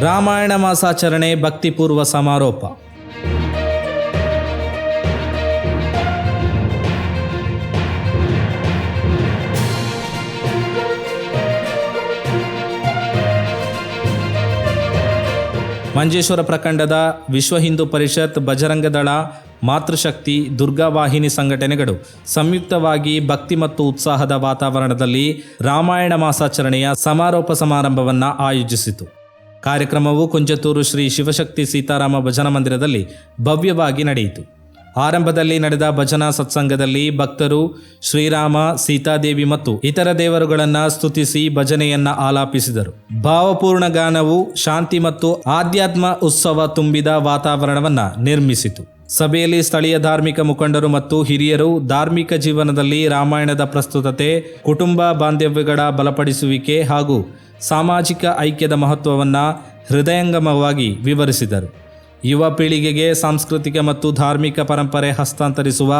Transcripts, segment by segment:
ರಾಮಾಯಣ ಮಾಸಾಚರಣೆ ಭಕ್ತಿಪೂರ್ವ ಸಮಾರೋಪ. ಮಂಜೇಶ್ವರ ಪ್ರಖಂಡದ ವಿಶ್ವ ಹಿಂದೂ ಪರಿಷತ್ ಬಜರಂಗದಳ ಮಾತೃಶಕ್ತಿ ದುರ್ಗಾವಾಹಿನಿ ಸಂಘಟನೆಗಳು ಸಂಯುಕ್ತವಾಗಿ ಭಕ್ತಿ ಮತ್ತು ಉತ್ಸಾಹದ ವಾತಾವರಣದಲ್ಲಿ ರಾಮಾಯಣ ಮಾಸಾಚರಣೆಯ ಸಮಾರೋಪ ಸಮಾರಂಭವನ್ನು ಆಯೋಜಿಸಿತು. ಕಾರ್ಯಕ್ರಮವು ಕುಂಜತೂರು ಶ್ರೀ ಶಿವಶಕ್ತಿ ಸೀತಾರಾಮ ಭಜನಾ ಮಂದಿರದಲ್ಲಿ ಭವ್ಯವಾಗಿ ನಡೆಯಿತು. ಆರಂಭದಲ್ಲಿ ನಡೆದ ಭಜನಾ ಸತ್ಸಂಗದಲ್ಲಿ ಭಕ್ತರು ಶ್ರೀರಾಮ, ಸೀತಾದೇವಿ ಮತ್ತು ಇತರ ದೇವರುಗಳನ್ನು ಸ್ತುತಿಸಿ ಭಜನೆಯನ್ನ ಆಲಾಪಿಸಿದರು. ಭಾವಪೂರ್ಣ ಗಾನವು ಶಾಂತಿ ಮತ್ತು ಆಧ್ಯಾತ್ಮ ಉತ್ಸವ ತುಂಬಿದ ವಾತಾವರಣವನ್ನ ನಿರ್ಮಿಸಿತು. ಸಭೆಯಲ್ಲಿ ಸ್ಥಳೀಯ ಧಾರ್ಮಿಕ ಮುಖಂಡರು ಮತ್ತು ಹಿರಿಯರು ಧಾರ್ಮಿಕ ಜೀವನದಲ್ಲಿ ರಾಮಾಯಣದ ಪ್ರಸ್ತುತತೆ, ಕುಟುಂಬ ಬಾಂಧವ್ಯಗಳ ಬಲಪಡಿಸುವಿಕೆ ಹಾಗೂ ಸಾಮಾಜಿಕ ಐಕ್ಯದ ಮಹತ್ವವನ್ನು ಹೃದಯಂಗಮವಾಗಿ ವಿವರಿಸಿದರು. ಯುವ ಪೀಳಿಗೆಗೆ ಸಾಂಸ್ಕೃತಿಕ ಮತ್ತು ಧಾರ್ಮಿಕ ಪರಂಪರೆ ಹಸ್ತಾಂತರಿಸುವ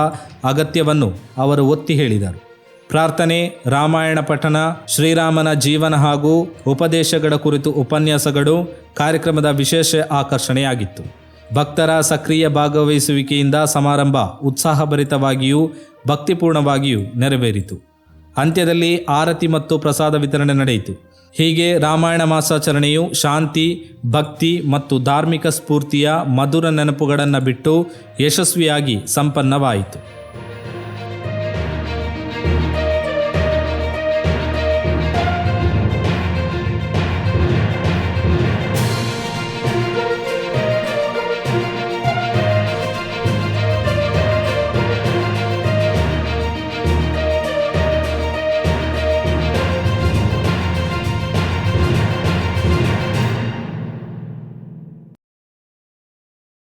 ಅಗತ್ಯವನ್ನು ಅವರು ಒತ್ತಿ ಹೇಳಿದರು. ಪ್ರಾರ್ಥನೆ, ರಾಮಾಯಣ ಪಠಣ, ಶ್ರೀರಾಮನ ಜೀವನ ಹಾಗೂ ಉಪದೇಶಗಳ ಕುರಿತು ಉಪನ್ಯಾಸಗಳು ಕಾರ್ಯಕ್ರಮದ ವಿಶೇಷ ಆಕರ್ಷಣೆಯಾಗಿತ್ತು. ಭಕ್ತರ ಸಕ್ರಿಯ ಭಾಗವಹಿಸುವಿಕೆಯಿಂದ ಸಮಾರಂಭ ಉತ್ಸಾಹಭರಿತವಾಗಿಯೂ ಭಕ್ತಿಪೂರ್ಣವಾಗಿಯೂ ನೆರವೇರಿತು. ಅಂತ್ಯದಲ್ಲಿ ಆರತಿ ಮತ್ತು ಪ್ರಸಾದ ವಿತರಣೆ ನಡೆಯಿತು. ಹೀಗೆ ರಾಮಾಯಣ ಮಾಸಾಚರಣೆಯು ಶಾಂತಿ, ಭಕ್ತಿ ಮತ್ತು ಧಾರ್ಮಿಕ ಸ್ಫೂರ್ತಿಯ ಮಧುರ ನೆನಪುಗಳನ್ನು ಬಿಟ್ಟು ಯಶಸ್ವಿಯಾಗಿ ಸಂಪನ್ನವಾಯಿತು.